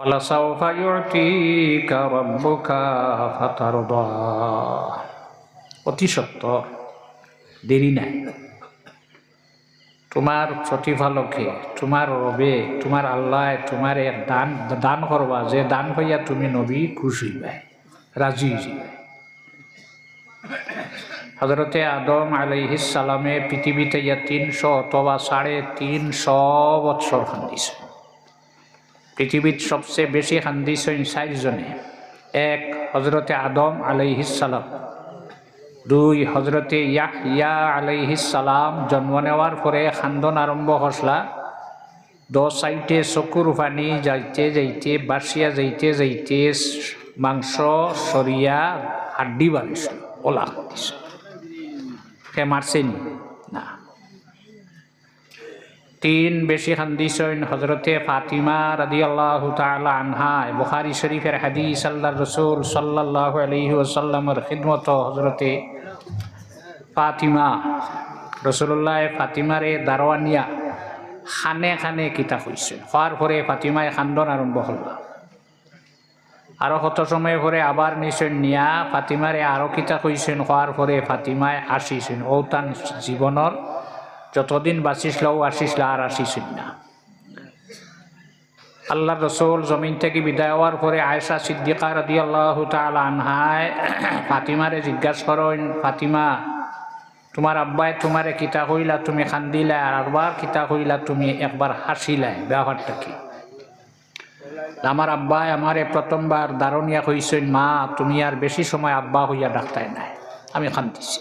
ولسوف يعطيك ربك فترضى অতি সত্য দেরি নাই তোমার প্রতিফালকে তোমার রবে তোমার আল্লাহ তোমার এক দান দান করবা যে দান হইয়া তুমি নবী খুশ হইবাই রাজি হইবাই হজরতে আদম আলাইহিস সালামে পৃথিবীতে ইয়া তিনশো অথবা সাড়ে তিনশো বৎসর খান্দিছে পৃথিবীর সবচেয়ে বেশি খান্দিছেন চারজনে এক হজরতে আদম আলাইহিস সালাম। দুই হজরতে ইয়াহিয়া আলাইহিস সালাম জন্ম নেওয়ার পরে খান্দন আরম্ভ হসলা। দশ সাইটে চকুর পানি যাইতে যাইতে বাসিয়া যাইতে যাইতে মাংস, সরিয়া, হাড্ডি বানিয়েছিল ওলা সে মারছেনি না। তিন বেশি হান্দিসইন হজরতে ফাতিমা রাদি আল্লাহ তালা আনহা, বুখারি শরীফের হাদিস আল্লাহ রসুল সাল্লাহ আলহি ওসাল্লামর খিদমত হজরতে ফাতিমা রসুল্লাহ ফাতিমারে দারোয়ানিয়া খানে খানে কিতাব হয়েছে হওয়ার পরে ফাতিমায় খান্দন আরম্ভ হল। আরও কত সময় পরে আবার নিছেন নিয়া ফাতিমারে আরও কিতাব হয়েছেন হওয়ার পরে ফাতিমায় আসিছেন ও তান জীবনের যতদিন বাঁচিছিল ও আসিছিল আর আসিছিল না আল্লাহ রসুল জমিন থেকে বিদায় হওয়ার পরে আয়সা সিদ্দিকা রদি আল্লাহ আনহায় ফাতিমারে জিজ্ঞাসা করেন ফাতিমা, তোমার আব্বাই তোমারে কিতা কইলা তুমি খান্দিলা, আর একবার কিতা কইলা তুমি একবার হাসিলাই ব্যাপারটা কি? আমার আব্বাই আমারে প্রথমবার দারণিয়া কইছেন, মা, তুমি আর বেশি সময় আব্বা হইয়া ডাক্তার নাই, আমি খান্দিছি।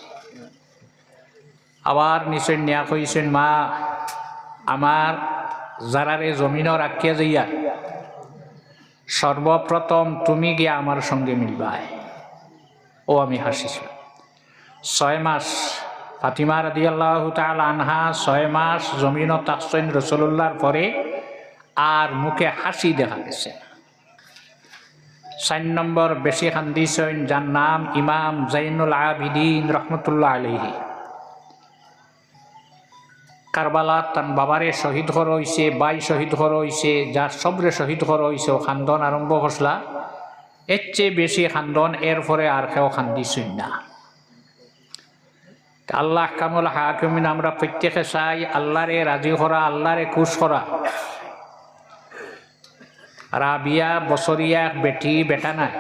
আবার নিশ্চয় নিয়া কইছেন, মা, আমার যারারে জমিনও রাখিয়া যাইয়া সর্বপ্রথম তুমি গিয়া আমার সঙ্গে মিলবাই ও, আমি হাসিছিলাম। ছয় মাস, ফাতিমা রাদি আল্লাহ তাল আনহা ছয় মাস জমিনও তাকসইন রসুল্লাহর পরে আর মুখে হাসি দেখা গেছে। চার নম্বর বেশি খান্দিছেন যার নাম ইমাম জাইনুল আবিদিন রহমতুল্লাহ আলহী কারবালাত তান বাবারে শহীদ হর হইছে বাই শহীদ হর হইছে যার সবরে শহীদ হর হইছে ও খান্দন আরম্ভ হসলা এর চেয়ে বেশি খান্দন এর পরে আর কেউ খান্দিছই না আল্লাহ কামুল হাকিমিন আমরা প্রত্যেকে চাই আল্লাহরে রাজি করা আল্লাহরে খুশ করা রাবিয়া বছরিয়া বেটি, বেটা নাই।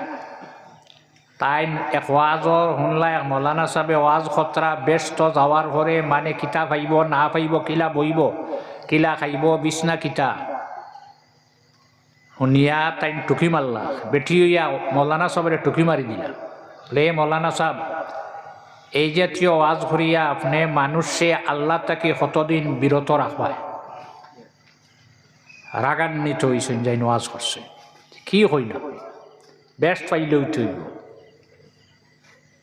তাই এক ওয়াজর শুনলা এক মৌলানা সাহেবে ওয়াজ খতরা ব্যস্ত যাওয়ার পরে মানে কিতা পাইব না পাইব কিলা বইব কিলা খাইব, বিছনা কিতা। শুনিয়া তাই টুকি মারলা বেটি হইয়া মৌলানা সাহেবের টুকি মারি দিলা। লে মৌলানা সাহেব এই জাতীয় ওয়াজ ঘুরিয়া আপনি মানুষে আল্লাহ তাকে কতদিন বিরত রাখবায় রাগান্বিত হয়েছেন যাই ওয়াজ করছে কি হই না বেস্ট পাইলেও তৈব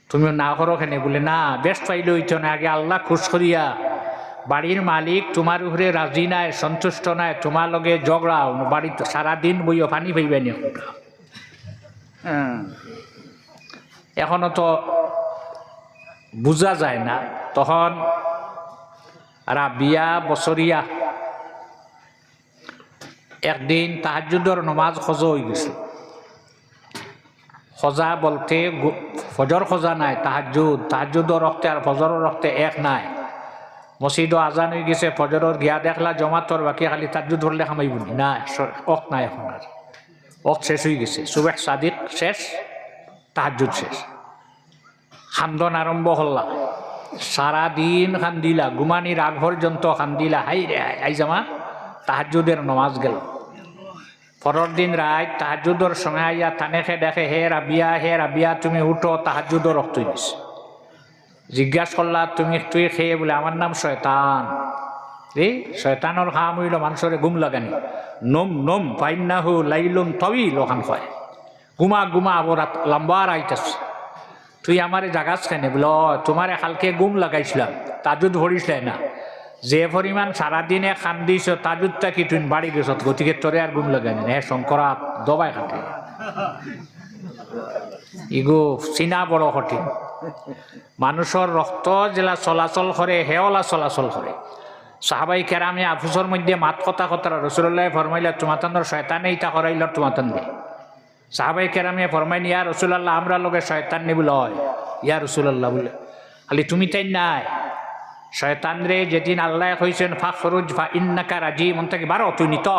তুমিও না করো কেনে? বলে, না, বেশ পাইলে হইতো না। আগে আল্লাহ খুশ করিয়া বাড়ির মালিক তোমার উপরে রাজি নাই, সন্তুষ্ট নাই, তোমার লগে ঝগড়া বাড়িতে সারাদিন বইও পানি পাইবে নি। এখনও তো বোঝা যায় না। তখন রাবিয়া বছরিয়া একদিন তাহাজুদর নমাজ খজ হয়ে গেছে। সজা বলতে ফজর খোঁজা নাই তাহাজুদ তাহাজুদও রক্তে আর ফজরও রক্তে এক নাই। মসজিদও আজান হয়ে গেছে ফজরর গিয়া দেখলা জমাতর বাকি খালি তাহাজুদ ধরলে খামাইব নি অক নাই এখন আর অক শেষ হয়ে গেছে। সুবেহ সাদিক শেষ তাহাজুদ শেষ। খান্দন আরম্ভ হল্লা। সারাদিন খান্দিলা গুমানির আগ পর্যন্ত খান্দিলা। হাই রে হাই জামা তাহাজুদের নমাজ গেল। পরের দিন রাত তাহাজুদর সময় আইয়া থানেকে দেখে, হে রাবিয়া হে রাবিয়া তুমি উঠো তাহাজুদর রক্ত গেছে জিজ্ঞাসা করলা তুমি, তুই খেয়ে বলে আমার নাম শয়তান এই শয়তানোর খাম হইল মানুষের গুম লাগানি নম নম পাইন্নাহু লাইলুম তবি লোহান হয় গুমা গুমা আবার লম্বা আইতাছে তুই আমারে জাগাস খানে বল তোমারে হালকে গুম লাগাইছিলাম তাজুদ ভরিসলাই না। যে পরিমাণ সারাদিনে খান দিছ তাজুদটা কি তুই বাড়ি গেছ গতিকে তোরে আর গুম লাগানি হ্যাঁ শঙ্করা দবাই কাটে ইগো, চিনা বড় কঠিন। মানুষের রক্ত জেলা চলাচল করে হেওলা চলাচল করে সাহাবাই কেরামে আফুসর মধ্যে মাত কথা কথা রসুল্লাহ ফরমাইলা তোমাতানোর শয়তানে ইটা করাইল তোমাতান দে সাহাবাই কেরামে ফরমাইন ইয়া রসুল্লাহ আমরা লগে শয়তান নে বলে? হয়, ইয়া রসুল্লাহ বলে। খালি তুমি তাই নাই। শয়তান রে যেদিন আল্লাহ কইছেন ফা ফরুজ ফা ইন্নাকা রাজি মন থেকে বারো, তুই নিত।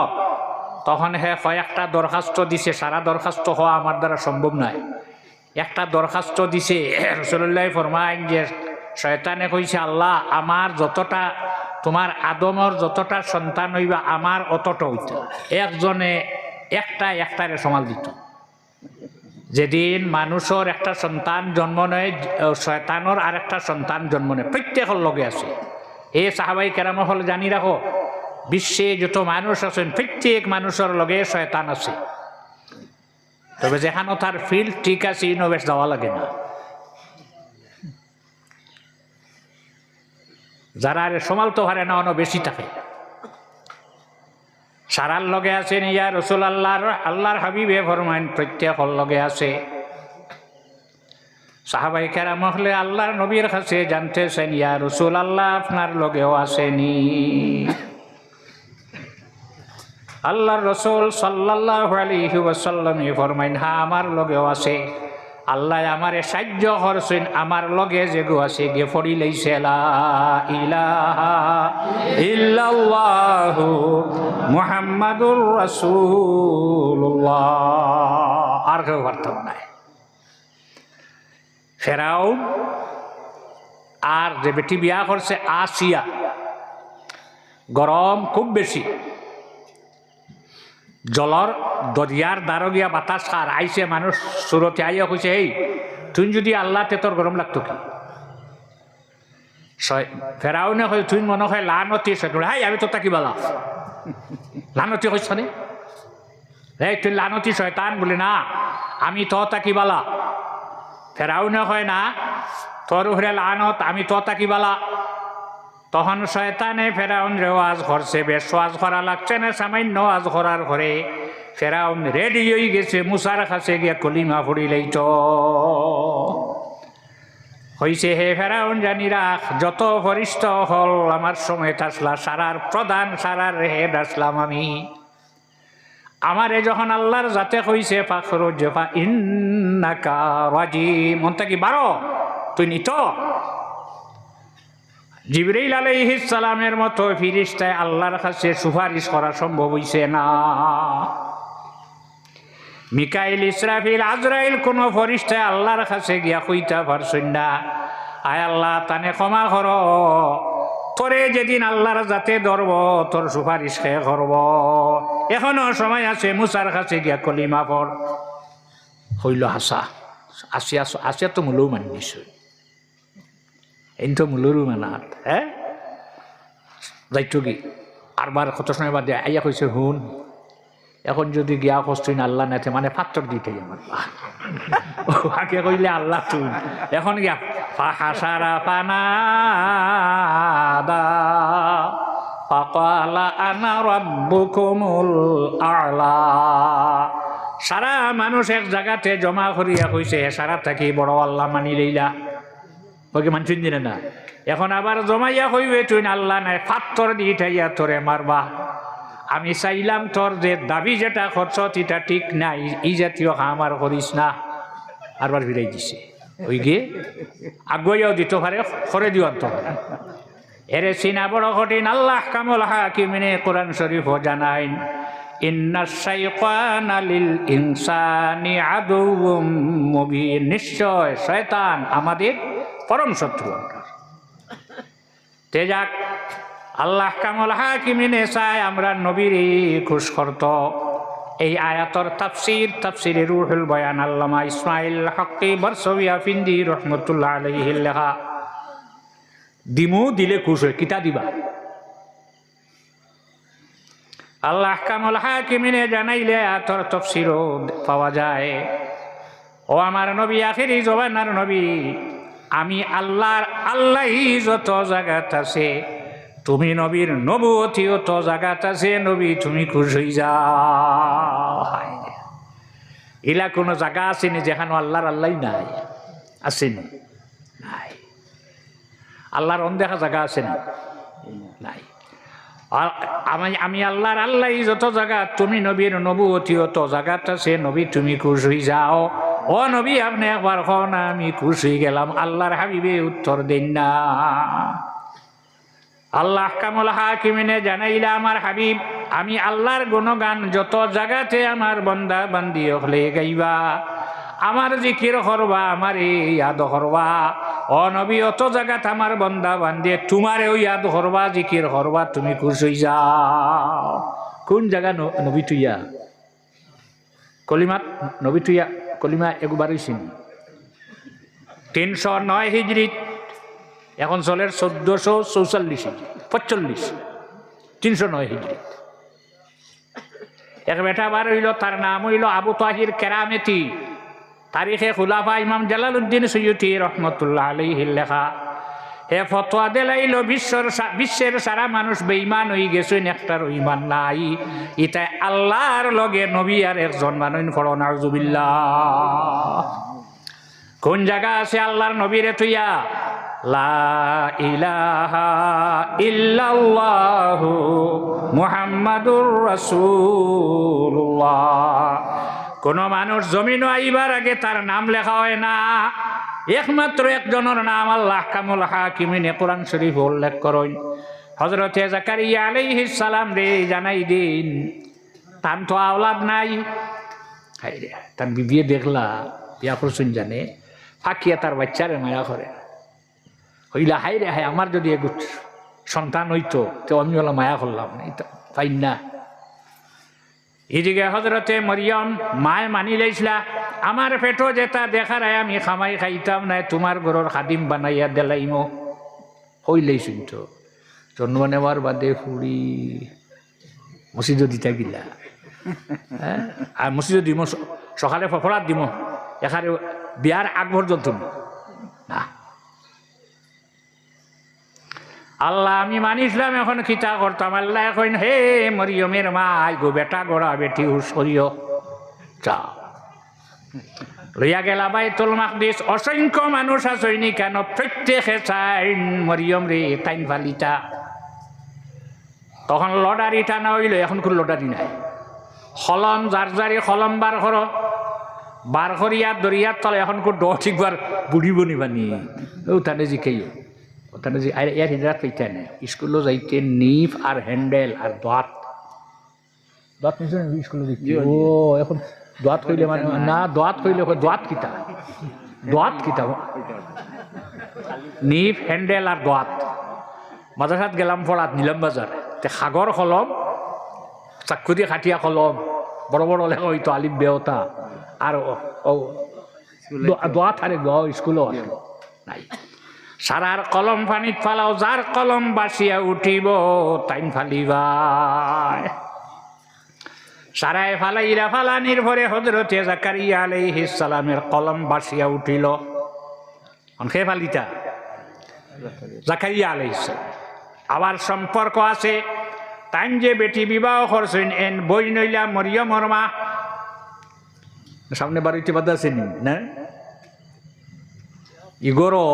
তখন হে কয়েকটা দরখাস্ত দিছে, সারা দরখাস্ত হওয়া আমার দ্বারা সম্ভব নয়। একটা দরখাস্ত দিছে রসুল্লাহ ফরমাইন যে শয়তানে কইছে, আল্লাহ, আমার যতটা, তোমার আদমর যতটা সন্তান হইবা, আমার অতটা হইত। একজনে, একটা একটারে সমাল দিত। যেদিন মানুষের একটা সন্তান জন্ম নেয় শয়তানোর আর একটা সন্তান জন্ম নেয়। প্রত্যেকের লগে আছে। এ সাহাবাই কেরাম হল জানি রাখো, বিশ্বে যত মানুষ আছেন, প্রত্যেক মানুষের লগে শয়তান আছে। তবে যেখানে তার ফিল্ড ঠিক আছে ইনোভেস্ট দেওয়া লাগে না। যারা আরে সমালতে পারে না অন্য বেশি থাকে। সারার লগে আছেন ইয়া রসুল আল্লাহর আল্লাহর হাবিবে ফরমাইন, প্রত্যেকর লগে আছে। সাহাবাই কেরাম হলে আল্লাহর নবীর কাছে জানতেছেন, ইয়া রসুল আল্লাহ আপনার লগেও আসেনি। আল্লাহর রসুল সাল্লাহ আলাইহি ওয়াসাল্লাম ফরমাইন হা আমার লগেও আছে। আল্লাহ আমারে সাহায্য করছেন, আমার লগে যেগু আছে, গে ফড়ি লইছে ইল্লাল্লাহু মুহাম্মাদুর রাসূলুল্লাহ। আর কেউ পারতাম নাই। ফেরাউন আর যে বেটি বিয়া করছে, আসিয়া, গরম খুব বেশি। জলর দরিয়ার দ্বারো গিয়া বাতাস খার আইসে মানুষ সুরতে আইয়া কইছে এই তুই যদি আল্লাহ তে তোর গরম লাগতো কি? ফেরাউনে কই তুই মনে হয় লানতি হাই, আমি তো তাকি বলা লানতি কইছ নে? এই তুই লানতি শয়তান বলে, না, আমি তো তাকি বালা ফেরাউনে হয় না তোর উপরে লানত আমি তো তাকি বালা তখন শয়তানে ফেরাউন রেওয়াজ করছে, বেশ ওয়াজ করা লাগছে না, সামান্য ওয়াজ করার ঘরে ফেরাউন রেডি হয়ে গেছে, মুসার কাছে গিয়া কলিমা ফুড়িলেই তো। হইছে হে ফেরাউন জানি রাখ, যত ফরিষ্ঠ হল, আমার সময় আসলা সারার প্রধান সারার হেড আসলাম আমি। আমারে যখন আল্লাহর যাতে কইছে, ফাখরুজ জফা ইন্নাকা রাজিম মনটা কি বারো? তুই নিত? জিবরাইল আলাইহিস সালামের মতো ফিরিস্তায় আল্লাহর কাছে সুপারিশ করা সম্ভব হইছে না। মিকাইল ইসরাফিল আজরাইল কোন ফরিস্তায় আল্লাহর কাছে গিয়া কইতা পারছই না। আয় আল্লাহ, তানে ক্ষমা কর। তোরে যেদিন আল্লাহর যাতে ধরব, তোর সুপারিশ খে করব? এখনও সময় আছে মুসার কাছে গিয়া কলিমা পর হইল হাসা। আসিয়া আসিয়া তো মূলও মানি নিশ্চয় এই তো মূলরও মানাত হ্যাঁ যাইতো কি আরবার কত সময় বাদে আইয়া কইছে হুন এখন যদি গিয়া কষ্ট না আল্লাহ নাতে মানে পাত্তর দিতে ও আগে কইলে আল্লাহ তুই এখন গিয়া ফাহাসারা পানাদা ফাকালা আনা রাব্বুকুমুল আলা সারা মানুষ এক জায়গাতে জমা করিয়া কইছে সারা থাকি বড় আল্লাহ মানি লইলা। ওকে মানছেন দিনে না। এখন আবার জমাইয়া হইবে তুই আল্লাহ নাই ফাত্তর দিয়ে ঠাইয়া তোরে মারবা। আমি চাইলাম তোর যে দাবি যেটা খরচ এটা ঠিক নাই এই জাতীয় আমার করিস না। আরবার ফিরাই দিছে। ওই গিয়ে আগুয়াইয়াও দিত পারে করে দিও তো এরে চিনা বড় কঠিন, আল্লাহ কামল হাকিমিনে কোরআন শরীফ জানাইন নিশ্চয় শয়তান আমাদের পরম শত্রু। তেজাক আল্লাহ কামল হাকিমিনে চায় আমরা নবীর খুশ করত এই আয়াতর তাফসির, তাফসিরে রুহুল বয়ান আল্লামা ইসমাইল হকি বরসবিয়া ফিন্দি রহমতুল্লাহ আলহির লেখা। দিমু, দিলে খুশ হয় কিতা দিবা? আল্লাহ কামল হাকিমিনে জানাইলে আয়াতর তফসিরও পাওয়া যায়। ও আমার নবী, আখেরি জবানার নবী আমি আল্লাহর আল্লাহ যত জায়গাত আছে, তুমি নবীর নবতিও তো জায়গাত আছে, নবী তুমি খুশ হয়ে যাও ইলা কোনো জায়গা আসেনি যেখানে আল্লাহর আল্লাহ নাই, আসেনি, নাই। আল্লাহর অনদেখা জায়গা আছে না নাই আমি আমি আল্লাহর আল্লাহ যত জায়গা তুমি নবীর নবুয়তি অত জায়গাটা সে নবী তুমি খুশ হয়ে যাও। ও নবী, আপনি একবার কন আমি খুশ গেলাম। আল্লাহর হাবিবে উত্তর দিন না। আল্লাহ কামুল হাকিমিনে জানাইলা, আমার হাবিব, আমি আল্লাহর গুণগান যত জায়গাতে আমার বন্দা বান্দি হলে গাইবা। আমার জিকির করবা, আমার ইয়াদ করবা। ও নবী, অত জায়গাত আমার বন্দা বান্দি তোমারেও ইয়াদ করবা, জিকির করবা, তুমি খুশ হই যাও। কোন জায়গা নবী তুইয়া? কলিমাত নবী তুইয়া? কলিমা একবারই শুনি। তিনশো নয় হিজড়িত এখন চলের চোদ্দশো চৌচল্লিশ পঁচল্লিশ তিনশো নয় হিজড়ি এক বেটা বার হইল, তার নাম হইল আবু তাহির কেরামেতি। তারিখে খুলাফা ইমাম জালালউদ্দিন সৈয়দি রহমতুল্লাহ আলহির লেখা হে ফতোয়া দিলাইল, বিশ্বর বিশ্বের সারা মানুষ বেইমান হয়ে গেছেন একটার ইমান নাই। ইতাই আল্লাহর লগে নবী আর একজন মানুষ ফড়ন আউজুবিল্লাহ কোন জায়গা আছে আল্লাহর নবীরে তুইয়া? লা ইলাহা কোন মানুষ জমিন আইবার আগে তার নাম লেখা হয় না। একমাত্র একজনের নাম আল্লাহ কামুল হাকিমিনে কোরআন শরীফ উল্লেখ করুন। হজরতে জাকারিয়া সালাম রে, জানাই দিন তান তো আওলাদ নাই। হাই তার বিবিয়ে দেখলা, বিয়া করছুন জানে, ফাঁকিয়া তার বাচ্চারে মায়া করে। হইলা হাই রে হাই আমার যদি এগু সন্তান হইতো, তো আমি ওলা মায়া করলাম না এটা পাই না। এদিকে হজরতে মরিয়ম, মায় মানি লাইছিলা আমার পেটো যেটা দেখার আয় আমি খামাই খাইতাম না তোমার ঘরের খাদিম বানাইয়া দেলাইম। হই লাইছুন তো জন্ম নেওয়ার বাদে ফুড়ি মসজিদও দিতা গিলা হ্যাঁ আর মসজিদও দিম সকালে ফফড়াত দিম। এখানে বিয়ার আগ পর্যন্ত আল্লাহ, আমি মানিসলাম এখন খিতা করতাম? আল্লাহ এখন, হে মরিয়মের মা গো, বেটা গোড়া, বেটি হুসরিয় চা লইয়া গেলা বাইতুল মাকদিস, অসংখ্য মানুষ আসইনি কেন? প্রত্যেকে চাইন মরিয়ম রে, তাইন ফালিতা তখন লডারি টানা হইল, এখন কোন লডারি নাই। হলম, যার যারি হলম বার কর, বার করিয়া দরিয়ার তলে এখন কোন ড ঠিকবার বুড়িব নিবানি ও তানে জিকাইও। তানে যে আর ইয়ার হিজরাত পাইতে না স্কুলও যাইতে নিফ আর হ্যান্ডেল আর দাঁত দাঁত নিশ্চয় স্কুলে দেখি ও এখন দাঁত কইলে মানে না দাঁত কইলে দাঁত কিতা? দাঁত কিতা? নিফ হ্যান্ডেল আর দাঁত মাদ্রাসাত গেলাম পড়াত নিলাম বাজার। তে সাগর কলম চাক্ষু দিয়ে খাটিয়া কলম বড় বড় লেখা হইতো আলিম বেওতা। আর ও- ও দোয়া থারে গ স্কুলও আছে। নাই। সারার কলম পানিত ফালাও, যার কলম বাসিয়া উঠিব টাইম ফালিবাই সারায় ফালাইরা ফালানির ভরে হজরতে জাকারিয়া আলাইহিস সালামের কলম বাসিয়া উঠিল। অনখে ফালিতা? জাকারিয়া সালাম। আবার সম্পর্ক আছে। তাইন যে বেটি বিবাহ করছেন, এন বই নইলা মরিয়মর মা সামনে বাড়িতে বাদ আছে নি, না? ইগরো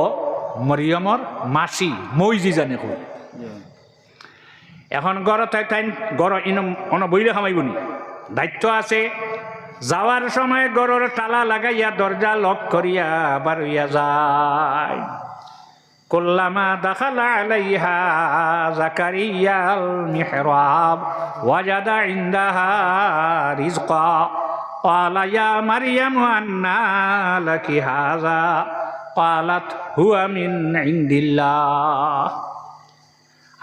মরিয়মর মাসি মইজি জানে কই এখন গড় তাই তাই গড় ইন অন বইলে খামাইব নি দায়িত্ব আছে যাওয়ার সময় গড়র তালা লাগাইয়া দরজা লক করিয়া বারইয়া যায় كلما دخل عليها زكريا المحراب وجد عندها رزقا قال يا مريم أنى لك هذا কালাত হুয়া মিন ইন্দিল্লাহ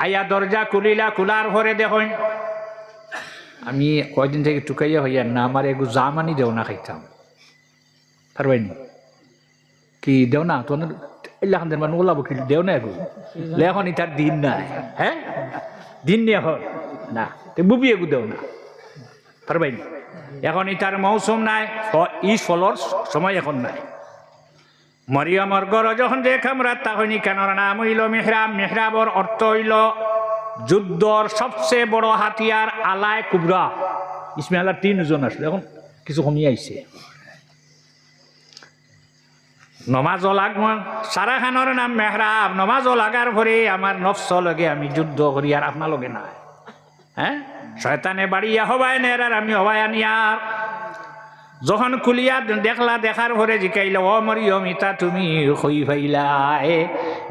আয়া দরজা খুলিলা কুলার ঘরে দেখুন, আমি কয়দিন থেকে টুকাইয়া হইয়া না আমার এগু জামানি দেও না খাইতাম। পারবেন কি দেও না? তোমার এলাকান দেন মানে ওলাবো কি, দেও না এগু এখন ইতার দিন নাই। হ্যাঁ? দিন নিয়ে হল না। বুবি এগু দেও না। পারবেন এখন ইতার মৌসুম নাই ই ফলর সময় এখন নাই। মরিয়মর গর যখন যে খামরা তা হইনি কেন নাম হইল মেহরাব মেহরাবর অর্থ হইল যুদ্ধর সবচেয়ে বড় হাতিয়ার আলায় কুবরা। ইসমাইলার তিনজন আসলো। এখন কিছু কমিয়ে আইছে। নমাজ লাগব। সারা খানোর নাম মেহরাব। নমাজ লাগার ভরে আমার নফস লগে আমি যুদ্ধ করি আর আপনার লগে নাই। হ্যাঁ? শয়তানে বাড়িয়া হবায় নের আর আমি হবায় আনিয়ার যখন খুলিয়া দেখলা, দেখার পরে জিকাইল, ও মরিয়ম ইতা তুমি হই ফাইলা, এ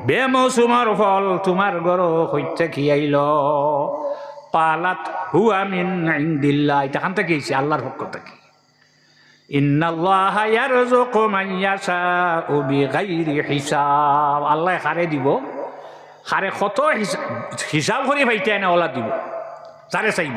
বে বেমৌসুমর ফল তোমার গর হইতে খিয়াইল। পালাত হুয়া মিন ইন্দিল্লাহ। এটা খান থেকে আল্লাহর পক্ষ থেকে আল্লাহ খারে দিব। খারে কত হিসাব করে পাইতে না ওলা দিব? তারে চাইব।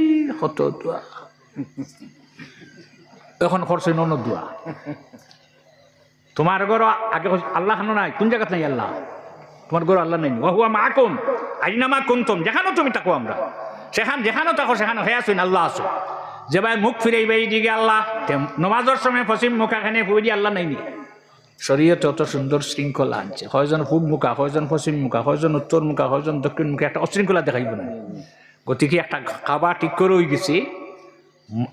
কত দোয়া। এখন করছেন অন্য দোয়া। তোমার ঘর আগে আল্লাহ নাই, কোন জায়গাত নাই আল্লাহ? তোমার ঘর আল্লাহ নাই। ওহুয়া মা কোন আইনা মা কুন্তম যেখানেও তুমি থাকো আমরা। সেখান যেখানেও থাকো সেখানে হয়ে আসুন আল্লাহ আসো যে ভাই মুখ ফিরাইবে এইদিকে আল্লাহ, তে নমাজের সময় পশ্চিম মুখ এখানে ফুই দিয়ে আল্লাহ নাই নি। শরীয়তে অত সুন্দর শৃঙ্খলা আনছে। হয়জন পূব মুখা হয়জন পশ্চিম মুখা হয়জন উত্তর মুখা হয়জন দক্ষিণ মুখা, একটা অশৃঙ্খলা দেখাইব না। গতিকে একটা খাবা ঠিক করে হয়ে গেছি।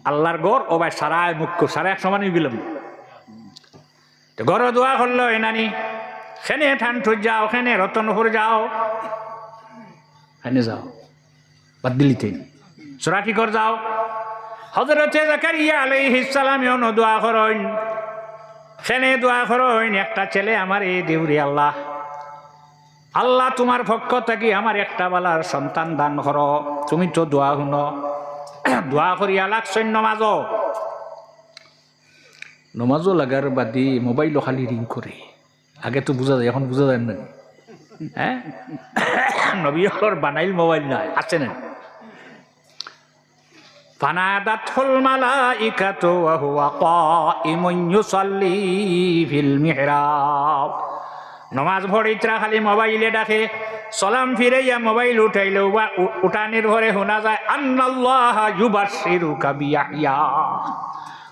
আল্লাহর গড় ও ভাই সারায় মুখ্য সারা এক সমান হয়ে গেলাম। তো গড় দোয়া করল, এ নানি সেনে ঠান্ঠুর যাও সেনে রতনপুর যাও। সেনে যাও, বাদ দিলিতে সরাটিকর যাও। হজরতে জাকারিয়া আলাইহিস সালাম দোয়া করেন সেনে দোয়া করেন একটা ছেলে আমার এই দেউরি আল্লাহ। আল্লাহ তোমার পক্ষ থেকে আমার একটা বালার সন্তান দান কর। তুমি তো দোয়া শুন। দোয়া আলাক সৈন্য নমাজ নমাজও লাগার বাদে মোবাইল খালি রিং করে আগে তো বুঝা যায় এখন বুঝা যায় না হ্যাঁ নবীর বানাইল মোবাইল না আছে না ফানাদাতহুল মালাইকাতু নমাজ ভরিত্রা খালি মোবাইলে ডাকে, সলাম ফিরাইয়া মোবাইল উঠাইলেও বা উ- উঠানের ঘরে শোনা যায় ইউবাশশিরুকা বিয়াহইয়া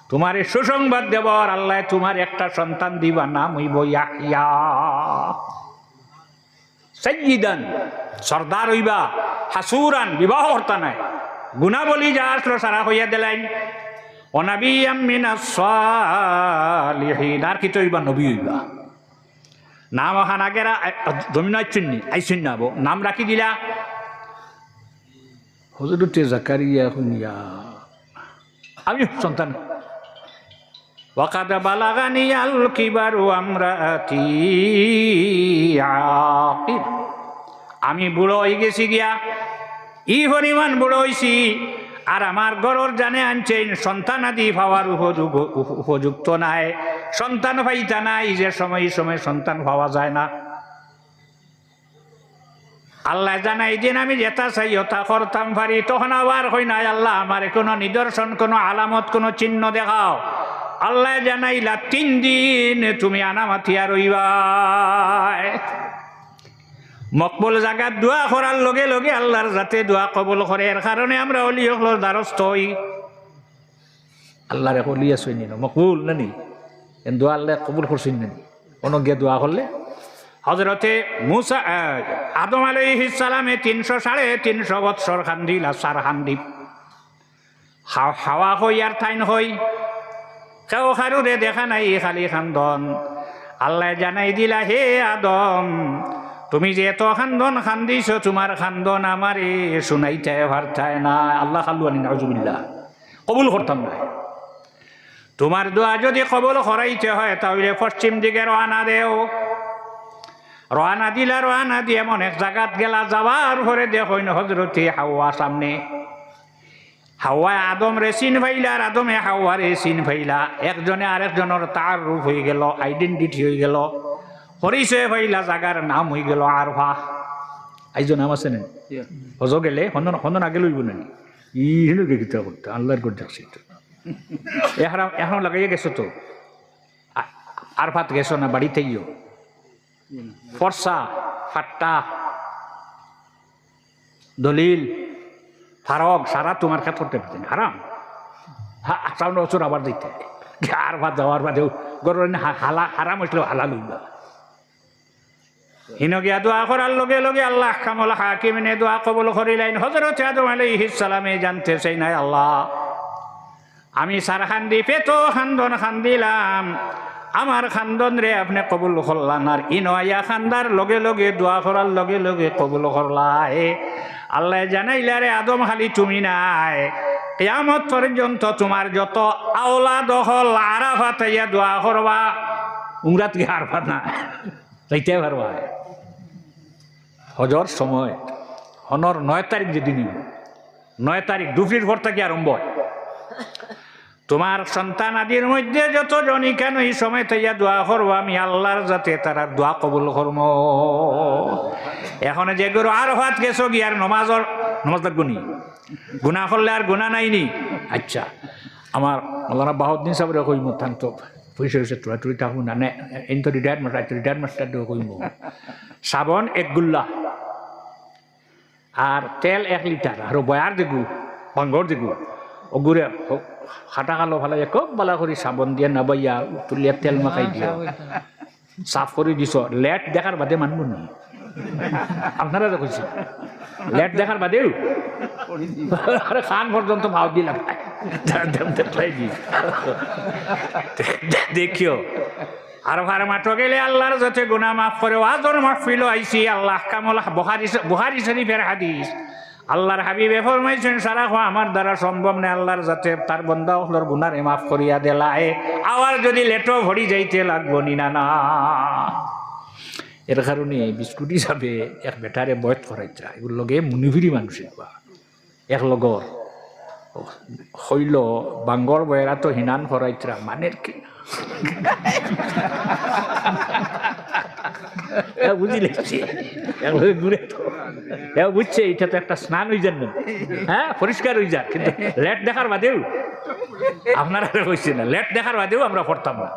তোমারে সুসংবাদ দেবর আল্লাহ তোমার একটা সন্তান দিবা, নাম হইব ইয়াহইয়া সৈয়দান সর্দার হইবা, হাসুরান, বিবাহ হর্তা নাই। গুণাবলী যা আসলো সারা হইয়া দিলেন। অনাবি আমিনা আর কি হইবা, নবী হইবা। নাম ওখান আগেরা জমিন আইসুন্নি আইসুন না বো নাম রাখি দিলা হজরতে জাকারিয়া শুনিয়া আমি সন্তান وقد بلغني الكبر وامرأتي عاقر আমি বুড়ো হয়ে গেছি গিয়া ই পরিমাণ বুড়ো হয়েছি আর আমার গরর জানে আনছেন সন্তান আদি পাওয়ার উপযোগ, উপযুক্ত নাই। সন্তান পাইতা নাই, যে সময় সময় সন্তান পাওয়া যায় না। আল্লাহ জানাই দিন আমি যেতা চাই, ওটা করতাম পারি। তখন আবার হই নাই, আল্লাহ, আমার কোনো নিদর্শন, কোনো আলামত, কোনো চিহ্ন দেখাও। আল্লাহ জানাইলা, তিন দিন তুমি আনামাথিয়া রইবাই। মকবুল জাগাত দোয়া করার লগে লগে আল্লাহর যাতে দোয়া কবুল করে এর কারণে আমরা অলি হকলোর দ্বারস্থ হই। আল্লাহরে অলি আছো নি মকবুল নানি দোয়া আল্লাহ কবুল করছেন নানি কোনো দোয়া করলে হজরতে মুসা আদম আলাইহিস সালামে তিনশো সাড়ে তিনশো বৎসর খান্দিল আর সার খান্দিব হাওয়া- হাওয়া হই আর ঠাইন হই কেউ খারুরে দেখা নাই খালি খান্দন। আল্লাহ জানাই দিলা, হে আদম তুমি যে এত খান্দন খান্দিছ, তোমার খান্দন আমারে শুনাইতে ভারতায় না। আল্লাহ খালু আনি নাজুবিল্লাহ কবুল করতাম না। তোমার দোয়া যদি কবুল করাইতে হয়, তাহলে পশ্চিম দিকে রওনা দেও। রওনা দিলা, রওনা দিয়ে এমন এক জায়গাত গেলা, যাওয়ার পরে দেখো হজরতি হাওয়া সামনে। হাওয়ায় আদম রে চিন ভাইলা আর আদমে হাওয়া রে চিন ভাইলা একজনে আরেকজনের তার রূপ হয়ে গেল আইডেন্টিটি হয়ে গেল। পরিচয় ভাইলা জাগার নাম হয়ে গেল আর ভা আইজ নাম আছে না? হজ গেলে হন্দন হন্দন আগে লইব না? ই হেন গিতা করতে আল্লাহর করে যাচ্ছি তো এখন এখন লাগাইয়া গেছো তো। আর ভাত গেছো না বাড়িতেইও ফর্সা ফাট্টা। দলিল। ফারক সারা তোমার কাছে করতে পারতেন হারাম সামনে বছর আবার দিতে। আর বাদ যাওয়ার বাদেও গরম হালা হারাম হইছিল হালাল হইল হিনগিয়া দোয়া করার লগে লগে আল্লাহ কামল হাকিমিনে দোয়া কবল করিলেন। হজরত আদম আলাইহিস সালামে জানতে চাই নাই আল্লাহ। আমি সার খান্দি পেতো খান্দন খান্দিলাম। আমার খান্দন রে আপনি কবুল করলাম আর ইনয়া খান্দার লগে লগে দোয়া করার লগে লগে কবুল করলাই। আল্লাহ জানাইলা রে, আদম খালি তুমি নাই। কেয়ামত পর্যন্ত তোমার যত আওলা দখল আরাফাত ইয়া দোয়া করবা। উমরাত কি আরফাত না? যাইতে পারবা। হজর সময়, হনর নয় তারিখ যেদিন নয় তারিখ দুপুরের পর থেকে আরম্ভ তোমার সন্তান আদির মধ্যে যত জনই কেন এই সময় তাইয়া দোয়া করব, আমি আল্লাহর যাতে তারা দোয়া কবুল করব। এখন যে গরু আর হাত গেছো কি আর নমাজর, নমাজ গুনি গুণা করলে আর গুণা নাইনি আচ্ছা আমার আল্লাহ বাহুদ্দিন সাহেবের কইম থান তো পয়সা হয়েছে তোরা তুই থাকুন না নে এন তো রিটায়ার্ড মাস্টার রিটায়ার্ড মাস্টার দিয়ে কইম সাবন এক গুল্লা আর তেল এক লিটার আর বয়ার দিগু বাঙ্গর দিগু ওগুরে হাঁটা কালো ভালো এক বালা করে সাবন দিয়ে নাবাইয়া তুলিয়া তেল মাখাই দিয়া সাফ করে দিছ লেট দেখার বাদে মানব নি আপনারা তো কইছে লেট দেখার বাদেও? আরে খান পর্যন্ত ভাব দিলাম। দেখিও। আর ভার মাঠো গেলে আল্লাহর যাতে গুনাহ মাফ করে আজর মাহফিল আইছি, আল্লাহ কামল বুহারি বুহারি শরীফের হাদিস। আল্লাহর হাবিবে ফরমাইছেন, সারা খোয়া আমার দ্বারা সম্ভব নেই আল্লাহর যাতে তার বন্ধা হলোর গুনারে মাফ করিয়া দেলায়। আবার যদি লেটো ভরি যাইতে লাগবো নি না না। এর কারণে বিস্কুট হিসাবে এক বেটারে বয়স করাইছা এগুলো লগে মুনিভিরি মানুষের বা এক লগর হইল বাঙ্গর বয়েরা তো হিনান করাইতরা মানের কি? বুঝিলে ঘুরে তো এ বুঝছে এটা তো। একটা স্নান হয়ে যান না হ্যাঁ পরিষ্কার হয়ে যাক। কিন্তু লেট দেখার বাদেও। আপনারা হয়েছে না, লেট দেখার বাদেও আমরা পড়তাম না।